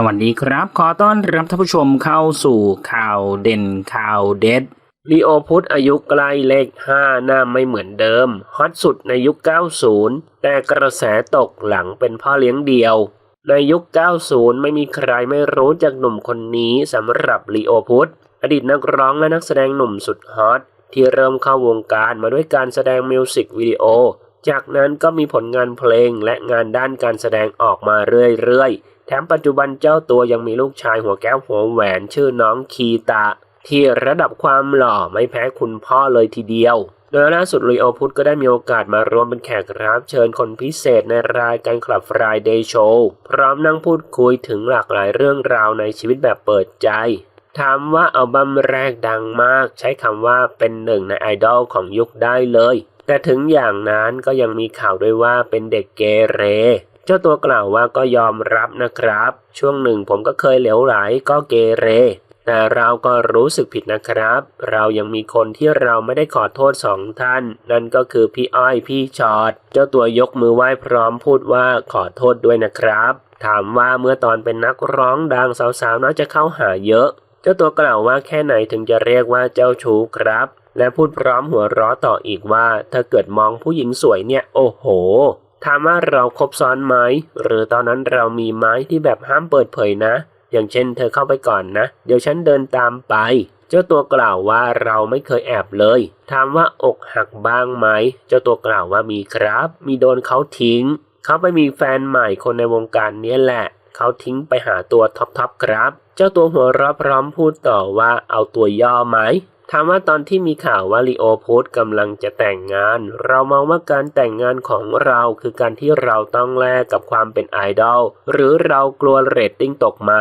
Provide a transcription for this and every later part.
สวัสดีครับ ขอต้อนรับท่านผู้ชมเข้าสู่ข่าวเด่นข่าวเด็ดลีโอพุทธอายุใกล้เลข 5 หน้าไม่เหมือนเดิม ฮอตสุดในยุค 90 แต่กระแสตกหลังเป็นพ่อเลี้ยงเดียว ในยุค 90 ไม่มีใครไม่รู้จักหนุ่มคนนี้สำหรับลีโอพุทธอดีตนักร้องและนักแสดงหนุ่มสุดฮอตที่เริ่มเข้าวงการมาด้วยการแสดงมิวสิกวิดีโอ จากนั้นก็มีผลงานเพลงและงานด้านการแสดงออกมาเรื่อยๆ แถมปัจจุบันเจ้าตัวยังมีลูกชายหัวแก้วหัวแหวนชื่อน้องคีตะ ที่ระดับความหล่อไม่แพ้คุณพ่อเลยทีเดียว โดยล่าสุดลีโอพุทธก็ได้มีโอกาสมาร่วมเป็นแขกรับเชิญคนพิเศษในรายการคลับ Friday Show พร้อมนั่งพูดคุยถึงหลากหลายเรื่องราวในชีวิตแบบเปิดใจถามว่าอัลบั้มแรกดังมาก ใช้คำว่าเป็นหนึ่งในไอดอลของยุคได้เลย แต่ถึงอย่างนั้นก็ยังมีข่าวด้วยว่าเป็นเด็กเกเร เจ้าตัวกล่าวว่าก็ยอมรับนะครับ ช่วงหนึ่งผมก็เคยเหลวไหลก็เกเร แต่เราก็รู้สึกผิดนะครับ เรายังมีคนที่เราไม่ได้ขอโทษสองท่าน นั่นก็คือพี่อ้อยพี่ชอดเจ้าตัวยกมือไหว้พร้อมพูดว่าขอโทษด้วยนะครับ ถามว่าเมื่อตอนเป็นนักร้องดังสาวๆน่าจะเข้าหาเยอะ เจ้าตัวกล่าวว่าแค่ไหนถึงจะเรียกว่าเจ้าชู้ครับ และพูดพร้อมหัวเราะต่ออีกว่า ถ้าเกิดมองผู้หญิงสวยเนี่ย โอ้โหถามว่าเราครบซ้อนไหมหรือตอนนั้นเรามีไหมที่แบบห้ามเปิดเผยนะ อย่างเช่นเธอเข้าไปก่อนนะ เดี๋ยวฉันเดินตามไป เจ้าตัวกล่าวว่าเราไม่เคยแอบเลย ถามว่าอกหักบ้างไหม เจ้าตัวกล่าวว่ามีครับ มีโดนเขาทิ้ง เขาไปมีแฟนใหม่คนในวงการนี้แหละ เขาทิ้งไปหาตัวท็อปทอปครับ เจ้าตัวหัวเราะพร้อมพูดต่อว่าเอาตัวย่อไหม ถามว่าตอนที่มีข่าวว่าลีโอโพสกำลังจะแต่งงาน เรามองว่าการแต่งงานของเราคือการที่เราต้องแลกกับความเป็นไอดอลหรือเรากลัวเรตติ้งตกไหม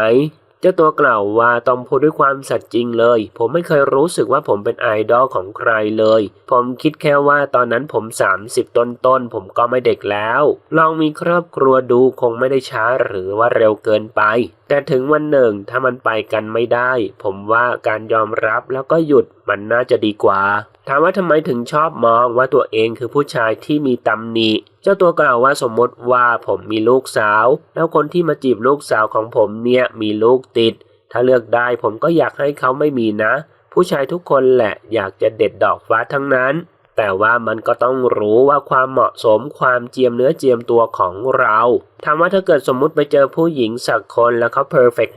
เจ้าตัวกล่าวว่าต้องพูดด้วยความสัตย์จริงเลย ผมไม่เคยรู้สึกว่าผมเป็นไอดอลของใครเลย ผมคิดแค่ว่าตอนนั้นผม 30 ต้นต้นผมก็ไม่เด็กแล้ว ลองมีครอบครัวดูคงไม่ได้ช้าหรือว่าเร็วเกินไป แต่ถึงวันหนึ่งถ้ามันไปกันไม่ได้ ผมว่าการยอมรับแล้วก็หยุด มันน่าจะดีกว่า ถามว่าทำไมถึงชอบมองว่าตัวเองคือผู้ชายที่มีตำหนิ เจ้าตัวกล่าวว่าสมมติว่าผมมีลูกสาว แล้วคนที่มาจีบลูกสาวของผมเนี่ยมีลูกติด ถ้าเลือกได้ผมก็อยากให้เขาไม่มีนะ ผู้ชายทุกคนแหละอยากจะเด็ดดอกฟ้าทั้งนั้น แต่ว่ามันก็ต้องรู้ว่าความเหมาะสมความเจียมเนื้อเจียมตัวของเราถามว่าถ้าเกิดสมมุติไปเจอผู้หญิงสักคนแล้วเขาเพอร์เฟก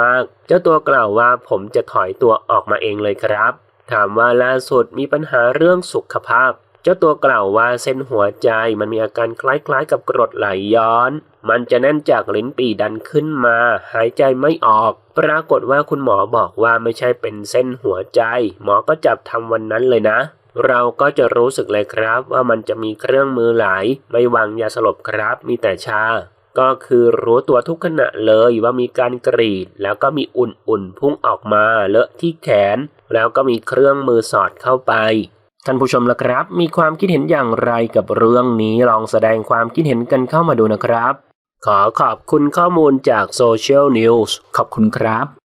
มากๆ เจ้าตัวกล่าวว่าผมจะถอยตัวออกมาเองเลยครับ ถามว่าล่าสุดมีปัญหาเรื่องสุขภาพ เจ้าตัวกล่าวว่าเส้นหัวใจมันมีอาการคล้ายๆ กับกรดไหลย้อน มันจะแน่นจากลิ้นปี่ดันขึ้นมา หายใจไม่ออก ปรากฏว่าคุณหมอบอกว่าไม่ใช่เป็นเส้นหัวใจ หมอก็จับทำวันนั้นเลยนะเราก็จะรู้สึกเลยครับว่ามันจะมีเครื่องมือหลาย ไม่วางยาสลบครับมีแต่ชา ก็คือรู้ตัวทุกขณะเลยว่ามีการกรีด แล้วก็มีอุ่นๆพุ่งออกมาเลอะที่แขน แล้วก็มีเครื่องมือสอดเข้าไป ท่านผู้ชมละครับ มีความคิดเห็นอย่างไรกับเรื่องนี้ลองแสดงความคิดเห็นกันเข้ามาดูนะครับ ขอขอบคุณข้อมูลจากโซเชียลนิวส์ขอบคุณครับ